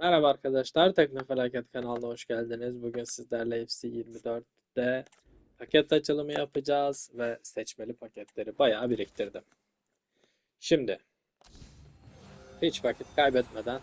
Merhaba arkadaşlar, Teknofelaket kanalına hoş geldiniz. Bugün sizlerle FC24'te paket açılımı yapacağız ve seçmeli paketleri bayağı biriktirdim. Şimdi hiç vakit kaybetmeden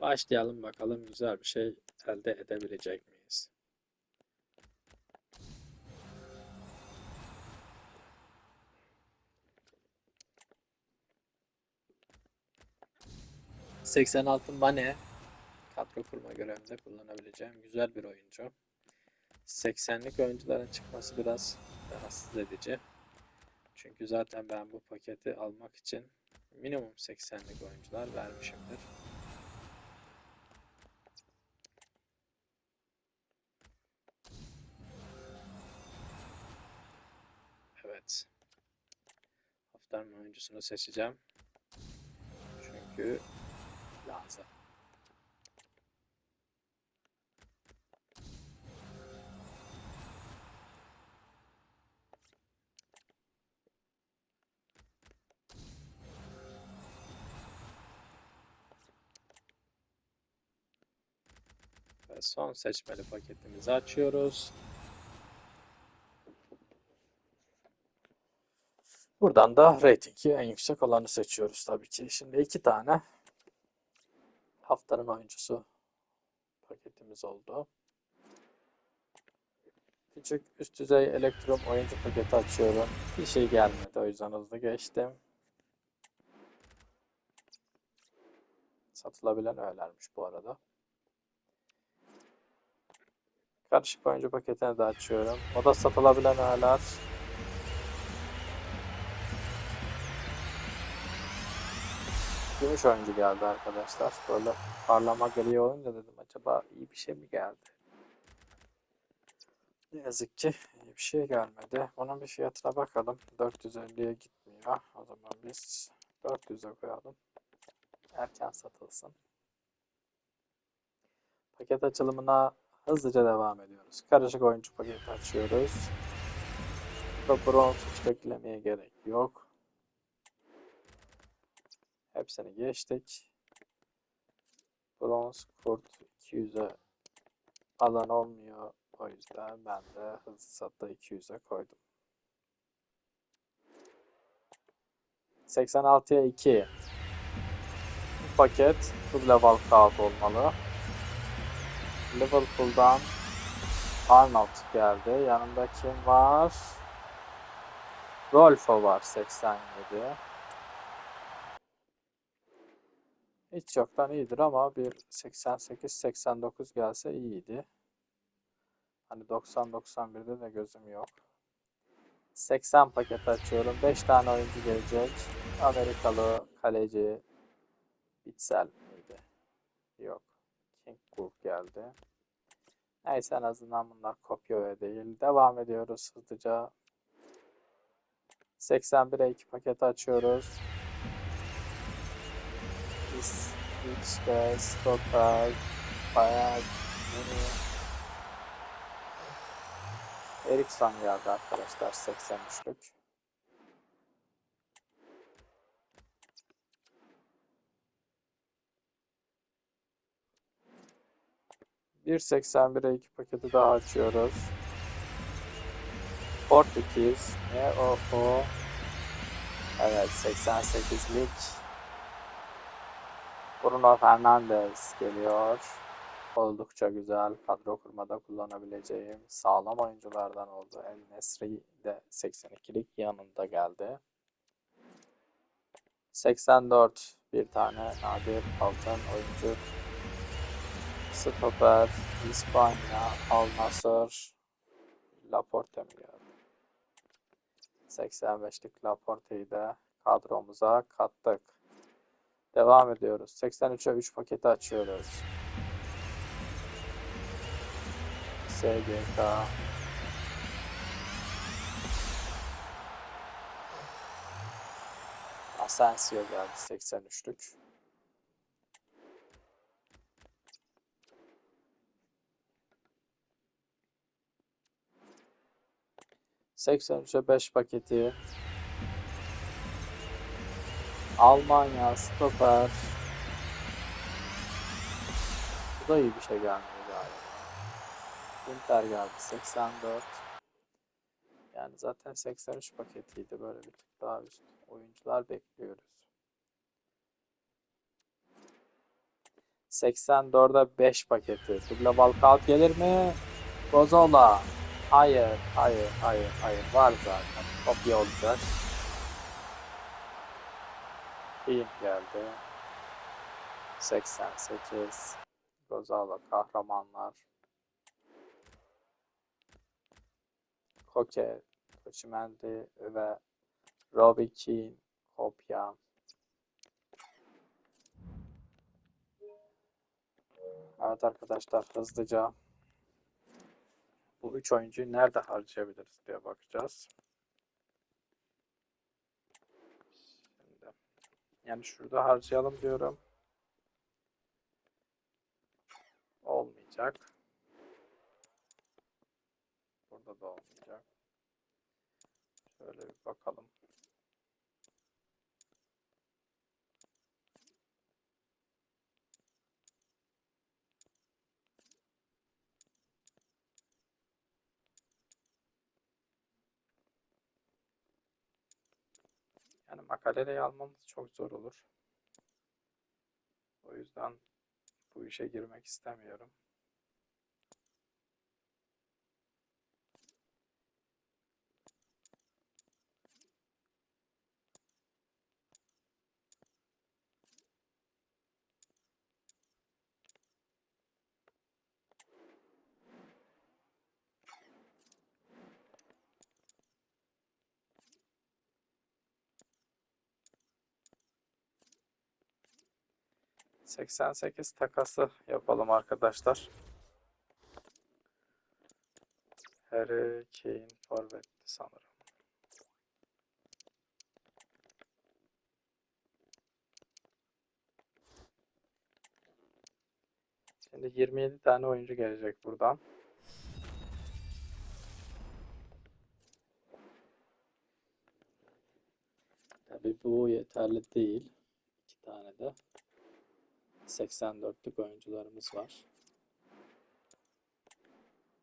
başlayalım bakalım güzel bir şey elde edebilecek miyiz? ...86 Mane kadro kurma görevinde kullanabileceğim güzel bir oyuncu. 80'lik oyuncuların çıkması biraz rahatsız edici. Çünkü zaten ben bu paketi almak için minimum 80'lik oyuncular vermişimdir. Evet. Haftanın oyuncusunu seçeceğim. Çünkü lazım. Son seçmeli paketimizi açıyoruz. Buradan da ratingi en yüksek olanı seçiyoruz tabii ki. Şimdi iki tane haftanın oyuncusu paketimiz oldu. Küçük üst düzey elektron oyuncu paketi açıyorum. Bir şey gelmedi o yüzden hızlı geçtim. Satılabilen öğelermiş bu arada. Karışık oyuncu paketini de açıyorum. O da satılabilen öğeler. Gümüş oyuncu geldi arkadaşlar. Böyle parlama gri olunca dedim acaba iyi bir şey mi geldi? Ne yazık ki iyi bir şey gelmedi. Onun bir fiyatına bakalım. 450'ye gitmiyor. O zaman biz 400'e koyalım. Erken satılsın. Paket açılımına hızlıca devam ediyoruz. Karışık oyuncu paketi açıyoruz. Burada bronz hiç beklemeye gerek yok. Hepsini geçtik. Bronz kurt 200'e alan olmuyor. O yüzden ben de hızlı satta 200'e koydum. 86'ya 2. Bu paket level kağıt olmalı. Liverpool'dan Arnold geldi. Yanında kim var? Rolfo var 87. Hiç yoktan iyidir ama bir 88-89 gelse iyiydi. Hani 90-91'de de gözüm yok. 80 paket açıyorum. 5 tane oyuncu gelecek. Amerikalı kaleci Bitzel miydi? Yok. Cook geldi. Neyse en azından bunlar kopya ve değil. Devam ediyoruz hızlıca. 81'e 2 paket açıyoruz. İşte stoper, bayağı yeni Eriksson geldi arkadaşlar 83'lük. Bir 81'e 2 paketi daha açıyoruz. Portekiz. Ne o o? Evet 88'lik. Bruno Fernandes geliyor. Oldukça güzel kadro kurmada kullanabileceğim sağlam oyunculardan oldu. El Nesri de 82'lik yanında geldi. 84 bir tane nadir altın oyuncu. Stoper, İspanya, Al Nassr, Laporte mi geldi? 85'lik Laporte'yi de kadromuza kattık. Devam ediyoruz. 83'e 3 paketi açıyoruz. SGK Asensio geldi 83'lük. Seksen üçe beş paketi. Almanya stoper da iyi bir şey gelmiyor galiba. Inter geldi 84. Yani zaten 83 paketiydi böyle bir tık daha üst. Oyuncular bekliyoruz. 84'e 5 paketi. Dubla Valkalt gelir mi? Gozola. Hayır, hayır, hayır, hayır. Var zaten. Kopya olacak. Team geldi. 88. Gozala kahramanlar. Koke, Koçimendi ve Robbie Keane kopya. Evet arkadaşlar hızlıca bu üç oyuncuyu nerede harcayabiliriz diye bakacağız. Yani şurada harcayalım diyorum. Olmayacak. Burada da olmayacak. Şöyle bir bakalım. Yani makaleyi almamız çok zor olur. O yüzden bu işe girmek istemiyorum. Seksen sekiz takası yapalım arkadaşlar. Harry Kane forvetti sanırım. Şimdi 27 tane oyuncu gelecek buradan. Tabii bu yeterli değil. İki tane de 84'lük oyuncularımız var.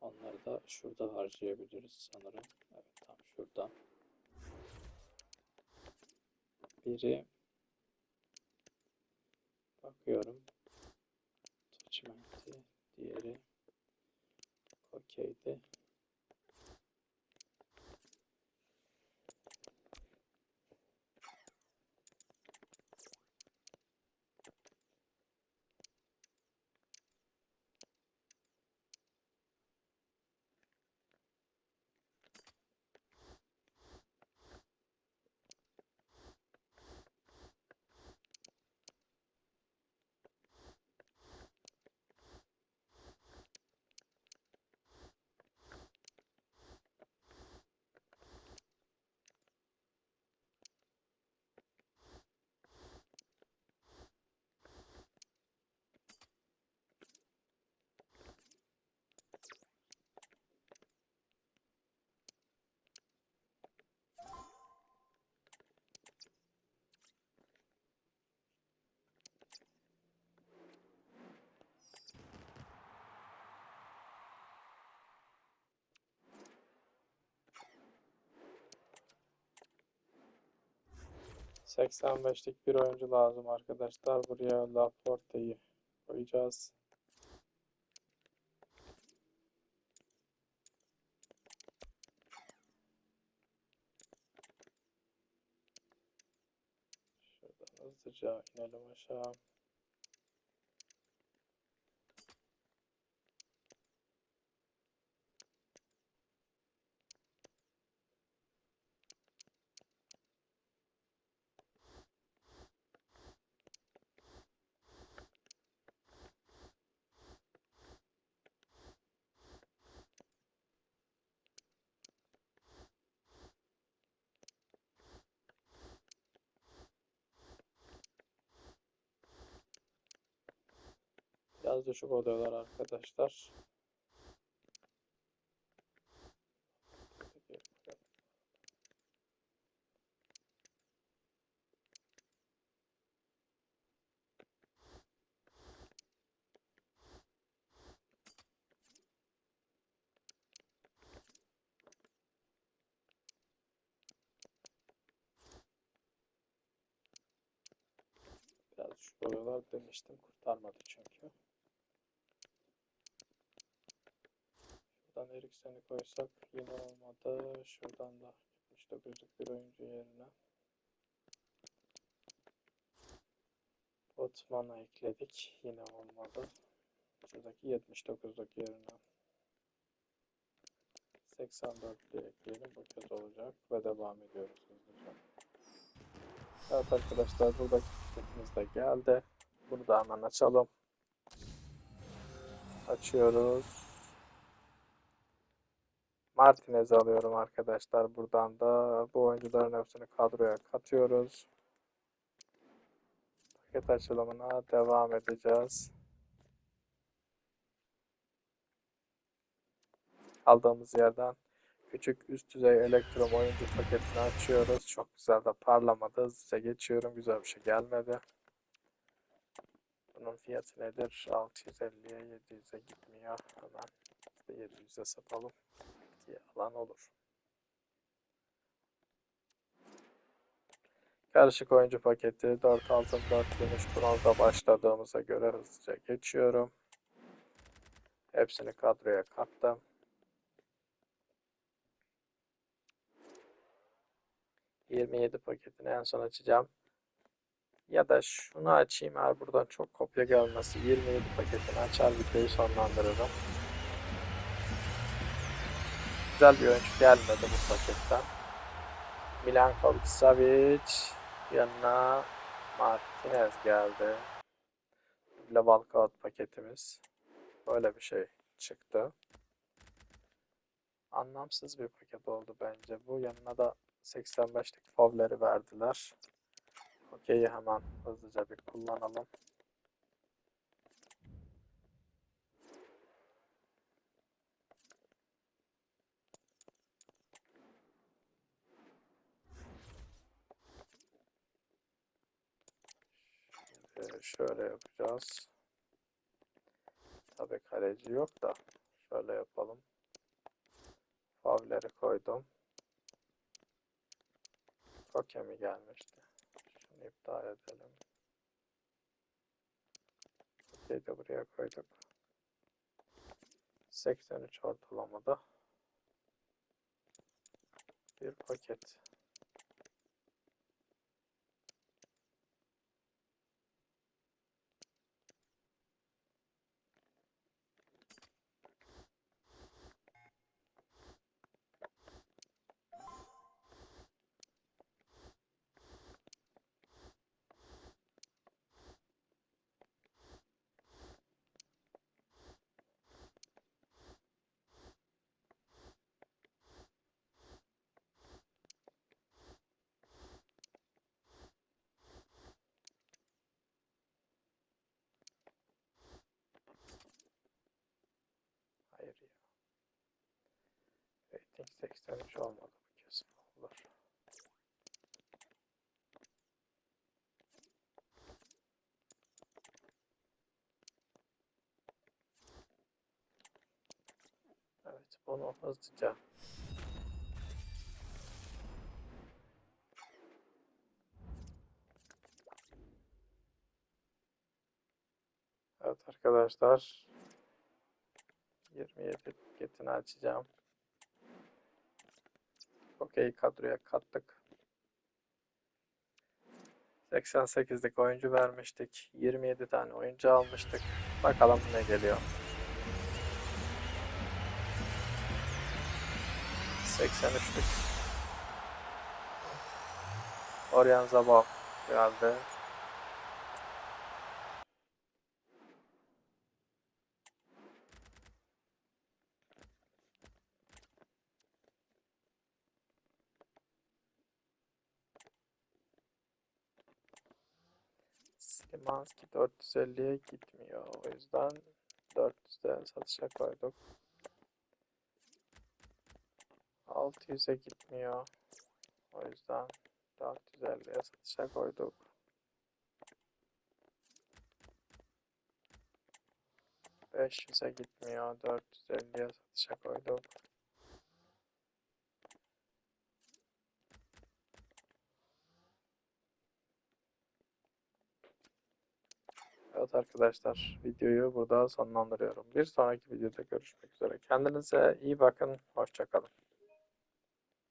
Onları da şurada harcayabiliriz sanırım. Evet tam şurada. Biri bakıyorum. Touchment'i, diğeri okeydi. Seksen beşlik bir oyuncu lazım arkadaşlar. Buraya Laporte'yi koyacağız. Şuradan hızlıca inelim aşağı. Biraz düşük oluyorlar arkadaşlar. Biraz şu boyalar demiştim kurtarmadı çünkü. Şuradan Eriksen'i koysak yine olmadı. Şuradan da 79'luk bir oyuncu yerine. Botman'ı ekledik. Yine olmadı. Şuradaki 79'luk yerine. 84'lü ekleyelim. Bu kez olacak. Ve devam ediyoruz hızlıca. Evet arkadaşlar buradaki tiketimiz de geldi. Bunu da hemen açalım. Açıyoruz. Martinez'i alıyorum arkadaşlar. Buradan da bu oyuncuların hepsini kadroya katıyoruz. Paket açılımına devam edeceğiz. Aldığımız yerden küçük üst düzey elektron oyuncu paketini açıyoruz. Çok güzel de parlamadı. Hızlıca geçiyorum. Güzel bir şey gelmedi. Bunun fiyatı nedir? 650'ye 700'e gitmiyor. Hemen işte 700'e satalım. Diye alan olur. Karışık oyuncu paketi 4 altın 4 gümüş bronzda başladığımıza göre hızlıca geçiyorum. Hepsini kadroya kattım. ...27 paketini en son açacağım. Ya da şunu açayım eğer buradan çok kopya gelmesi 27 paketini açar videoyu sonlandırırım. Güzel bir oyuncu gelmedi bu paketten. Milankovic Savic yanına Martinez geldi. Double walkout paketimiz. Böyle bir şey çıktı. Anlamsız bir paket oldu bence. Bu yanına da 85'lik favleri verdiler. Okey'i hemen hızlıca bir kullanalım. Şimdi şöyle yapacağız. Tabii kaleci yok da şöyle yapalım. Favleri koydum. Koke mi gelmişti? Şunu iptal edelim. Kokeyi de buraya koyduk. 83 ortalamada bir paket. Hayır ya. Rating 83 olmadı bu kesin olur. Evet bunu hızlıca Evet arkadaşlar 27 paketini açacağım. Okey kadroya kattık. 88'lik oyuncu vermiştik. 27 tane oyuncu almıştık. Bakalım ne geliyor. 83'lük. Oryan Zabal geldi. Slimanski 450'ye gitmiyor. O yüzden 400'de satışa koyduk. 600'e gitmiyor. O yüzden 450'ye satışa koyduk. Beş yüze gitmiyor. 450'ye satışa koyduk. Evet arkadaşlar videoyu burada sonlandırıyorum. Bir sonraki videoda görüşmek üzere. Kendinize iyi bakın. Hoşçakalın.